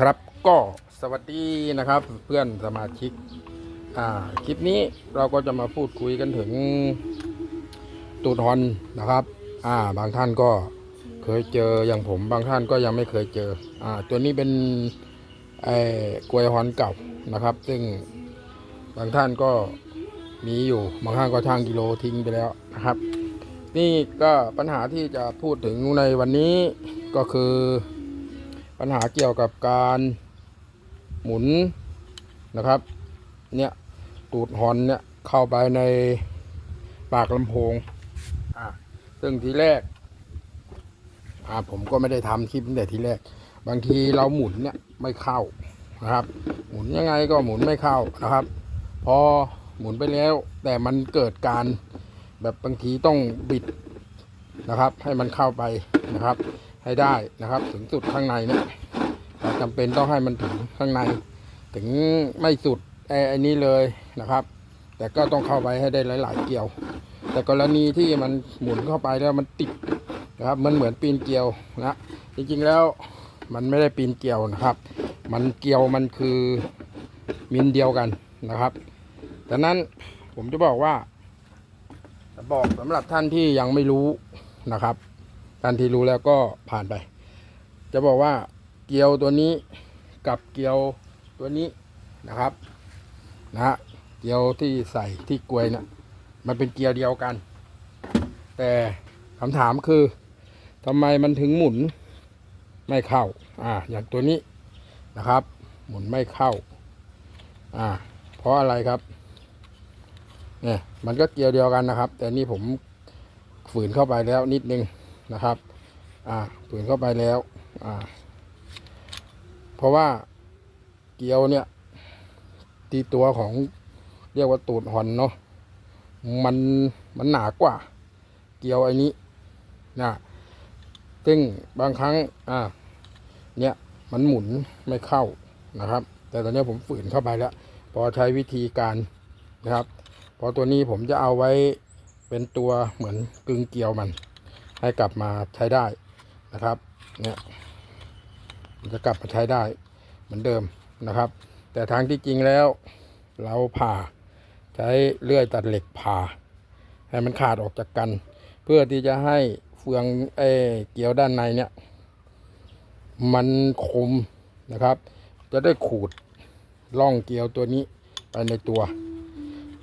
ครับก็สวัสดีนะครับเพื่อนสมาชิกอ่าคลิปนี้เราก็จะมาพูดคุยกันถึงตูดฮอนนะครับอ่าบางท่านก็เคยเจออย่างผมบางท่านก็ยังไม่เคยเจออ่าตัวนี้เป็นไอ้กลวยฮอนเก่านะครับ ซึ่งบางท่านก็มีอยู่บางท่านก็ช่างกิโลทิ้งไปแล้วนะครับ นี่ก็ปัญหาที่จะพูดถึงในวันนี้ก็คือ ปัญหาเกี่ยวกับการหมุนนะครับ เนี่ยตูดฮอนเนี่ยเข้าไปในปากลำโพงอ่าซึ่งทีแรกอ่าผมก็ไม่ได้ทำคลิปตั้งแต่ทีแรก บางทีเราหมุนเนี่ยไม่เข้านะครับ หมุนยังไงก็หมุนไม่เข้านะครับ พอหมุนไปแล้ว แต่มันเกิดการแบบบางทีต้องบิดนะครับ ให้มันเข้าไปนะครับ ให้ได้นะครับ ถึงสุดข้างในเนี่ยเราจำเป็นต้องให้มันถึงข้างใน ถึงไม่สุดไอ้ไอ้นี้เลยนะครับ แต่ก็ต้องเข้าไปให้ได้หลาย ๆ เกี่ยว แต่กรณีที่มันหมุนเข้าไปแล้วมันติดนะครับมันเหมือนปีนเกลียวนะจริงๆแล้วมันไม่ได้ปีนเกลียวนะครับ มันเกลียวมันคือมินเดียวกันนะครับดังนั้นผมจะบอกว่าบอกสำหรับท่านที่ยังไม่รู้นะครับ ท่านทีรู้แล้วก็ผ่านไป จะบอกว่าเกลียวตัวนี้กับเกลียวตัวนี้นะครับนะฮะเกลียวที่ใส่ที่กลวยนะ่ะมันเป็นเกลียวเดียวกัน แต่คำถามคือทำไมมันถึงหมุนไม่เข้าอ่าอย่างตัวนี้นะครับ หมุนไม่เข้าอ่าเพราะอะไรครับเนี่ยมันก็เกลียวเดียวกันนะครับ แต่นี่ผมฝืนเข้าไปแล้วนิดนึง นะครับอ่าฝืนเข้าไปแล้วอ่าเพราะว่าเกลียวเนี่ยตีตัวของเรียกว่าตูดหอนเนาะมันมันหนากว่า เกลียวไอ้นี้นะซึ่งบางครั้งอ่าเนี่ยมันหมุนไม่เข้านะครับ แต่ตอนนี้ผมฝืนเข้าไปแล้ว พอใช้วิธีการนะครับ พอตัวนี้ผมจะเอาไว้เป็นตัวเหมือนกึ่งเกลียวมัน ให้กลับมาใช้ได้นะครับเนี่ยมันจะกลับมาใช้ได้เหมือนเดิมนะครับ แต่ทางที่จริงแล้ว เราผ่าใช้เลื่อยตัดเหล็กผ่า ให้มันขาดออกจากกัน เพื่อที่จะให้เฟืองไอ้เกลียวด้านในเนี่ย มันคมนะครับ จะได้ขูดล่องเกลียวตัวนี้ไปในตัว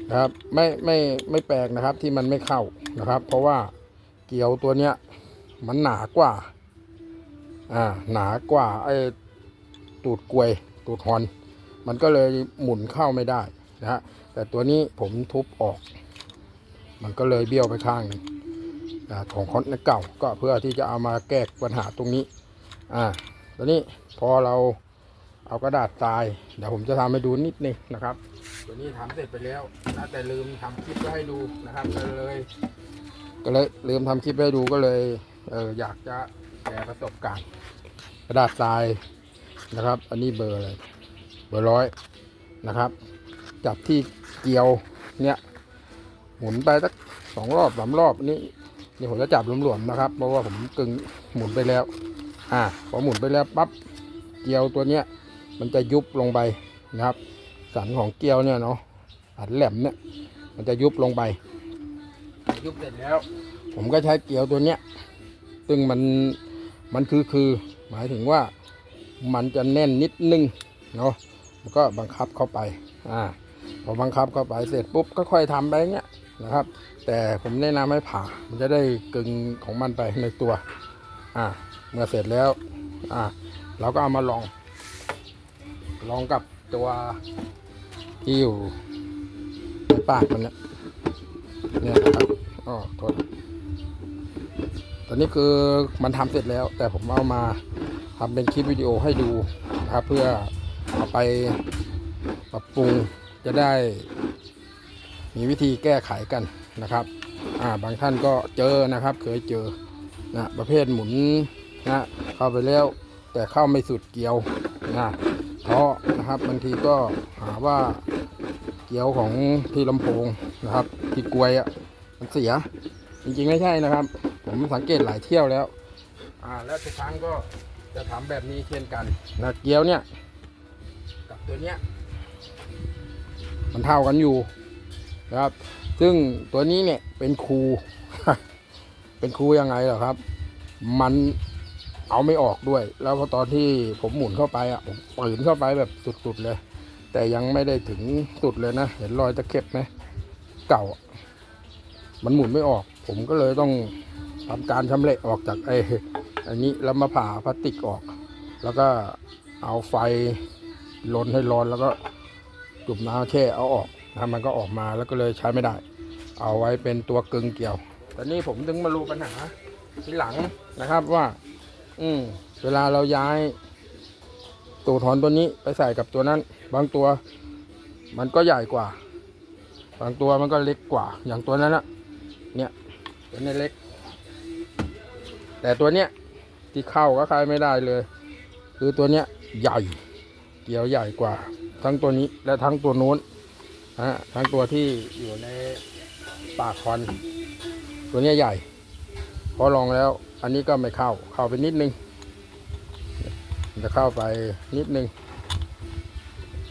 นะครับไม่ไม่ไม่แปลกนะครับที่มันไม่เข้านะครับ เพราะว่า กียวตัวเนี้ยมันหนากว่า อ่า หนากว่าไอ้ตูดกลวย ตูดฮอน มันก็เลยหมุนเข้าไม่ได้นะฮะ แต่ตัวนี้ผมทุบออก มันก็เลยเบี้ยวไปข้างนึงอ่าของคอนเก่า ก็เพื่อที่จะเอามาแก้ปัญหาตรงนี้ อ่าตอนนี้พอเราเอากระดาษทราย เดี๋ยวผมจะทำให้ดูนิดนึงนะครับ ตัวนี้ทำเสร็จไปแล้วนะแต่ลืมทำคลิปไว้ให้ดูนะครับเลย ก็เลยลืมทำคลิปให้ดูก็เลยเอออยากจะแชร์ประสบการณ์ กระดาษทรายนะครับ อันนี้เบอร์อะไรเบอร์ร้อยนะครับ จับที่เกลียวเนี่ยหมุนไปสักสองรอบสามรอบนี่นี่ผมจะจับหลวมๆนะครับ เพราะว่าผมกึ่งหมุนไปแล้ว อ่าพอหมุนไปแล้วปั๊บเกลียวตัวเนี้ยมันจะยุบลงไปนะครับ สันของเกลียวเนี่ยเนาะอันแหลมเนี่ยมันจะยุบลงไป ยุบเสร็จแล้ว ผมก็ใช้เกลียวตัวเนี้ย ซึ่งมันมันคือคือ หมายถึงว่ามันจะแน่นนิดนึงเนาะมันก็บังคับเข้าไปอ่าพอบังคับเข้าไปเสร็จปุ๊บก็ค่อยทำไปเงี้ยนะครับ แต่ผมแนะนำให้ผ่ามันจะได้กึ่งของมันไปในตัวอ่าเมื่อเสร็จแล้วอ่าเราก็เอามาลอง ลองกับตัวที่อยู่ในปากมันเนี่ยเนี่ยนะครับ อ๋อโทษตอนนี้คือมันทำเสร็จแล้ว แต่ผมเอามาทำเป็นคลิปวิดีโอให้ดูนะครับเพื่อเอาไปปรับปรุงจะได้ มีวิธีแก้ไขกันนะครับอ่าบางท่านก็เจอนะครับ เคยเจอนะประเภทหมุนนะเข้าไปแล้วแต่เข้าไม่สุดเกลียวนะท้อนะครับบางทีก็หาว่าเกลียวของที่ลำโพงนะครับ ที่กลวยอะ มันเสีย จริงๆไม่ใช่นะครับ ผมสังเกตหลายเที่ยวแล้ว อ่า แล้วทุกครั้งก็จะทำแบบนี้เช่นกันนะเกี๊ยวเนี่ย กับตัวเนี้ย มันเท่ากันอยู่นะครับ ซึ่งตัวนี้เนี่ยเป็นครู เป็นครูยังไงเหรอครับ มันเอาไม่ออกด้วย แล้วพอตอนที่ผมหมุนเข้าไปอะผมปืนเข้าไปแบบสุดๆเลย แต่ยังไม่ได้ถึงสุดเลยนะ เห็นรอยตะเข็บไหมเก่า มันหมุนไม่ออก ผมก็เลยต้องทำการชำเละออกจากไอ้อันนี้แล้วมาผ่าพลาสติกออก แล้วก็เอาไฟลนให้ร้อนแล้วก็จุ่มน้ำแช่เอาออกนะมันก็ออกมาแล้วก็เลยใช้ไม่ได้ เอาไว้เป็นตัวกึงเกี่ยวตอนนี้ผมถึงมารู้ปัญหาทีหลังนะครับว่า อืมเวลาเราย้ายตัวถอนตัวนี้ไปใส่กับตัวนั้น บางตัว มันก็ใหญ่กว่า บางตัวมันก็เล็กกว่า อย่างตัวนั้นอะ เนี่ยตัวนี้เล็ก แต่ตัวเนี้ยที่เข้าก็ใครไม่ได้เลย คือตัวเนี้ยใหญ่เกี่ยวใหญ่กว่า ทั้งตัวนี้และทั้งตัวนู้นฮะทั้งตัวที่อยู่ในปากคอน ตัวเนี้ยใหญ่ พอลองแล้ว อันนี้ก็ไม่เข้า เข้าไปนิดนึง จะเข้าไปนิดนึง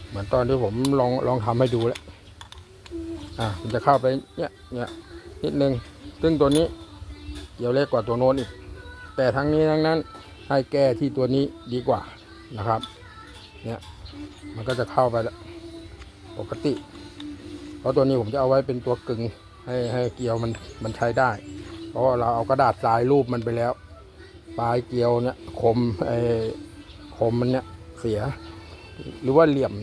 เหมือนตอนที่ผมลองลองทำให้ดูแล้ว อะมันจะเข้าไปเนี้ยเนี้ยนิดนึงซึ่งตัวนี้เกี่ยวเล็กกว่าตัวโน้นอีก แต่ทั้งนี้ทั้งนั้นให้แก้ที่ตัวนี้ดีกว่านะครับ เนี่ยมันก็จะเข้าไปแล้วปกติ เพราะตัวนี้ผมจะเอาไว้เป็นตัวกึ่งให้ให้เกลียวมันมันใช้ได้ เพราะาเราเอากระดาษทรายรูปมันไปแล้ว ปลายเกลียวเนี่ยคมไอ้คมมันเนี่ยเสีย หรือว่าเหลี่ยม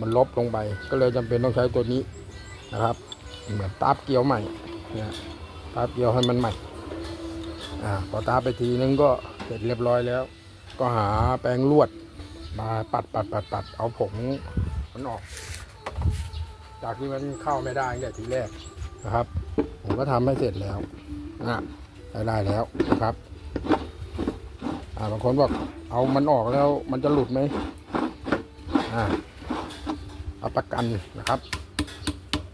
มันลบลงไป ก็เลยจำเป็นต้องใช้ตัวนี้ นะครับ เหมือนตาบเกลียวใหม่เนี่ยตาบเกลียวให้มันใหม่อ่าพอตาไปทีนึงก็เสร็จเรียบร้อยแล้ว ก็หาแปรงลวดมาปัดปัดปัดปัดเอาผงมันออก จากที่มันเข้าไม่ได้ตั้งแต่ทีแรกนะครับ ผมก็ทำให้เสร็จแล้วอะใช้ได้แล้วนะครับอ่าบางคนบอกเอามันออกแล้วมันจะหลุดไหมอ่าเอาประกันนะครับ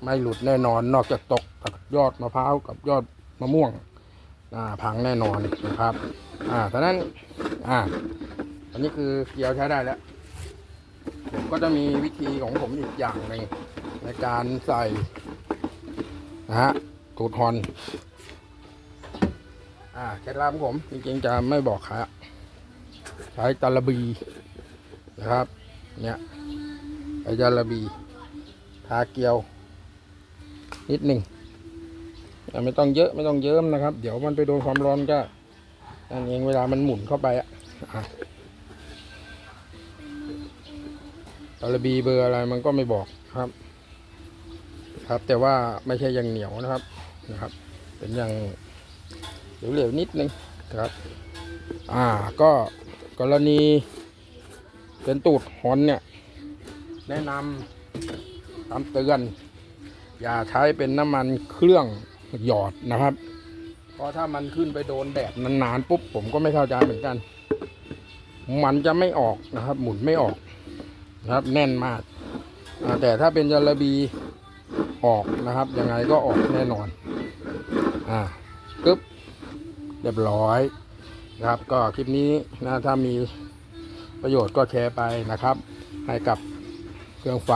ไม่หลุดแน่นอนนอกจากตกจากยอดมะพร้าวกับยอดมะม่วงพังแน่นอนนะครับอ่าฉะนั้นอ่าอันนี้คือเกลียวใช้ได้แล้วผมก็จะมีวิธีของผมอีกอย่างหนึ่งในการใส่นะฮะตูดฮอนอ่าเคล็ดลับของผมจริงๆจะไม่บอกครับใช้ตะลบีนะครับ เนี่ยใช้ตะลบี ทาเกลียว นิดหนึ่งอ่ไม่ต้องเยอะไม่ต้องเยิ้มนะครับ เดี๋ยวมันไปโดนความร้อนก็นั่นเองเวลามันหมุนเข้าไปอะตะลบีเบอร์อะไรมันก็ไม่บอกครับ ครับ แต่ว่าไม่ใช่อย่างเหนียวนะครับนะครับ เป็นอย่างเหลวๆนิดนึงครับ อ่าก็กรณีเป็นตูดฮอนเนี่ย แนะนำตามเตือน อย่าใช้เป็นน้ำมันเครื่องหยอดนะครับ เพราะถ้ามันขึ้นไปโดนแดดนานๆปุ๊บผมก็ไม่เข้าใจเหมือนกัน มันจะไม่ออกนะครับ หมุนไม่ออกนะครับแน่นมาก แต่ถ้าเป็นจาระบีออกนะครับ ยังไงก็ออกแน่นอน อ่ากึ๊บเรียบร้อยนะครับ ก็คลิปนี้นะถ้ามีประโยชน์ก็แชร์ไปนะครับ ให้กับเครื่องไฟ